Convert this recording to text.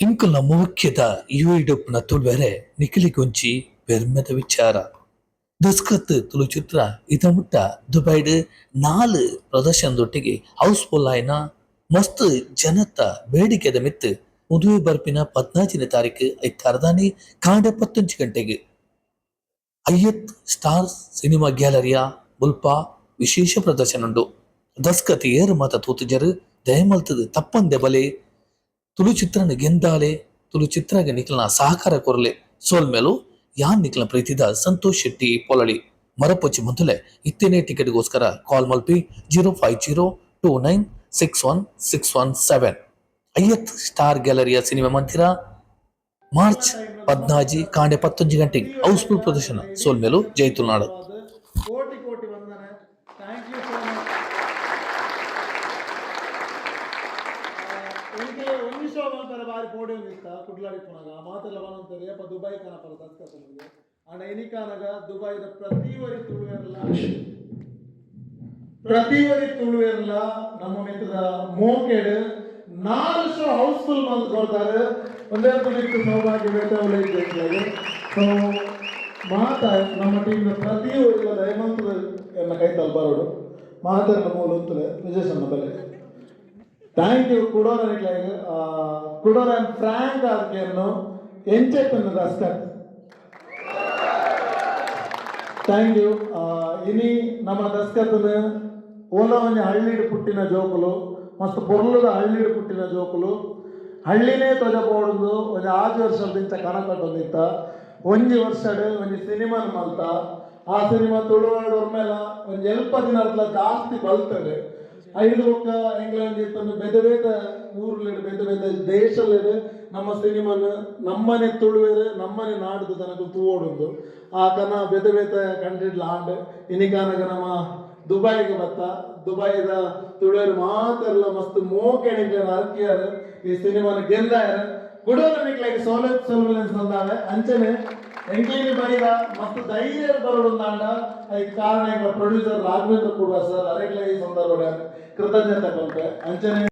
ಇಂಕುಲ ಮುಖ್ಯದ ಯುಇಡಪ್ನ ತುಳ್ವೆರೆ ನಿಖಿಲಿಗೊಂಚಿ ಬೆರ್ಮದ ವಿಚಾರ. ದಸ್ಕತ್ ತುಳು ಚಿತ್ರ ಇದಮುಟ್ಟ ದುಬೈಡ್ ನಾಲ್ ಪ್ರದರ್ಶನದೊಟ್ಟಿಗೆ ಹೌಸ್ಫುಲ್ ಆಯ್ನ ಮಸ್ತ್ ಜನತ ಬೇಡಿಕೆದ ಮಿತ್ ಮದುವೆ ಬರ್ಪಿನ ಪದ್ನಾಲ್ಕನೇ ತಾರೀಕು ಐತಾರದಾನಿ ಕಾಂಡ ಪತ್ತೊಂಜಿ ಗಂಟೆಗೆ. ಅಯ್ಯತ್ ಸ್ಟಾರ್ ಸಿನಿಮಾ ಗ್ಯಾಲರಿಯ ಮುಲ್ಪ ವಿಶೇಷ ಪ್ರದರ್ಶನ ಉಂಡು ದಸ್ಕತ್ ಏರು ಮಾತ ತೂತುಜರು ದಯಮಲ್ತದ ತಪ್ಪಂದೆ ಬಲೆ ತುಳು ಚಿತ್ರನ ಗೆಂದಾಲೆ, ತುಳು ಚಿತ್ರಗೆ ನಿಖಲನ ಸಹಕಾರ ಕೊರಲೆ. ಸೋಲ್ಮೇಲು ಯಾನ್ ನಿಖಲ ಪ್ರೀತಿದ ಸಂತೋಷ್ ಶೆಟ್ಟಿ ಪೊಲಳಿ ಮರಪೊಚ್ಚಿ ಮೊದಲೇ ಇತ್ತೇನೆ ಟಿಕೆಟ್ಗೋಸ್ಕರ call ಮಲ್ಪಿ zero five zero two nine six one six one seven. ಐಯತ್ star ಗ್ಯಾಲರಿಯ ಸಿನಿಮಾ ಮಂದಿರ, ಮಾರ್ಚ್ ಪದ್ನಾಜಿ ಕಾಂಡೆ ಪತ್ತೊಂಜಿ ಗಂಟೆಗೆ ಹೌಸ್ಫುಲ್ ಪ್ರದರ್ಶನ. ಸೋಲ್ಮೇಲು ಜೈತುಲ್ನಾಡು ಮಾತಾಡ ಬಾರಿ ಪೋಡಿಯೋ ಒಂದಿತ್ತ ಕುಡ್ಲಾಡಿ ಪುನಗ. ಮಾತೆಲ್ಲ ಬನಂತಾರೆ ಅಪ್ಪ ದುಬೈ ಕನಪರ ತತ್ಕತ್ತನಿಗೆ ಆಂಡ ಎನಿಕಾನಗ ದುಬೈದ ಪ್ರತಿವರಿ ತುಳುವೆರ್ಲ ಪ್ರತಿವರಿ ತುಳುವೆರ್ಲ ನಮ್ಮ ಮಿತ್ರದ ಮೋಕೆಡ್ ನಾಲ್ಕು ಶೋ ಹೌಸ್ಫುಲ್ ಮಂತ್ ಕೊಡ್ತಾರೆ. ಒಂದೇ ತುಳಿತು ಸೌಭಾಗ್ಯ ಬೇಟವಲ್ಲ ಇದ್ದೇವೆ ಸೊ ಮಾತ, ನಮ್ಮ ಟೀಮ್ನ ಪ್ರತಿ ಊರಿನ ದಯಮಂತ್ರ ಕೈ ತಲ್ಬಾರೋಡು ಮಾತಾಡಿನ ಮೂಲ ವಿಜಯಸನ್ನ ಬೆಲೆ ಥ್ಯಾಂಕ್ ಯು ಕುಡೋರ ಕುಡೋರ ಫ್ರಾಂಕ್ ಆರ್ಕೆಯನ್ನು ಎಂಚೆತ್ತನ್ನು ರಸ್ಕತ್ ಥ್ಯಾಂಕ್ ಯು ಇನಿ ನಮ್ಮ ದಸ್ಕತ್ನ ಓಲ ಒಂಜಿ ಹಳ್ಳಿಡ್ ಪುಟ್ಟಿನ ಜೋಕುಲು, ಮಸ್ತ್ ಪೊರ್ಲುದ ಹಳ್ಳಿಡ್ ಪುಟ್ಟಿನ ಜೋಕುಲು, ಹಳ್ಳಿನೇ ತೊಜಪೋಡುದು ಒಂದು ಆರು ವರ್ಷದಿಂದ ಕಣಕಟ್ಟೊಂದಿತ್ತ ಒಂಜಿ ವರ್ಷಡ್ ಒಂಜಿ ಸಿನಿಮಾನ ಮಲ್ತ. ಆ ಸಿನಿಮಾ ತುಳುವಾಡು ಮೇಲೆ ಒಂಜಿ ಎಲ್ಪ ದಿನ ಜಾಸ್ತಿ ಬಲ್ತದೆ. ಐದು ರೊಕ್ಕ ಇಂಗ್ಲೆಂಡ್ ಇತ್ತಂದು ಬೇತೆ ಬೇತೆ ಊರ್ಲಿಡ ಬೇತೆ ಬೇತೆ ದೇಶಲೆಡ್ ನಮ್ಮ ಸಿನಿಮಾನ ನಮ್ಮನೆ ತುಳುವೆರೆ, ನಮ್ಮನೆ ನಾಡ್ದು ತನಕ ತೂವೋಡುಂದು ಆ ತನ ಬೇತೆ ಬೇತೆ ಕಂಟ್ರಿಡ್ಲ ಆಂಡ್ ಇನಿಕಾನಗ ನಮ್ಮ ದುಬೈಗೆ ಬತ್ತ ದುಬೈದ ತುಳುವೆರು ಮಾತೆಲ್ಲ ಮಸ್ತ್ ಮೋಕೆಣಿಗೆ ಅರ್ಕಿಯಾರ. ಈ ಸಿನಿಮಾನ ಗೆಲ್ದಾಯರು ಲೈಕ್ ಸೋಲೆತ್ ಅಂದಾವೆ. ಅಂಚನೆ ಎಂಕೇನಿ ಬೈದ ಮತ್ತು ಧೈರ್ಯ ಬರೋಡುಂದಾಂಡ ಅದಕ್ಕೆ ಕಾರಣ ಈಗ ಪ್ರೊಡ್ಯೂಸರ್ ರಾಘವೇಂದ್ರ ಕೂಡ ಸರ್ ಅದಕ್ಕೆ ಈ ಸಂದರ್ಭ ಕೃತಜ್ಞತೆ ಬಂತೆ. ಅಂಚನೆ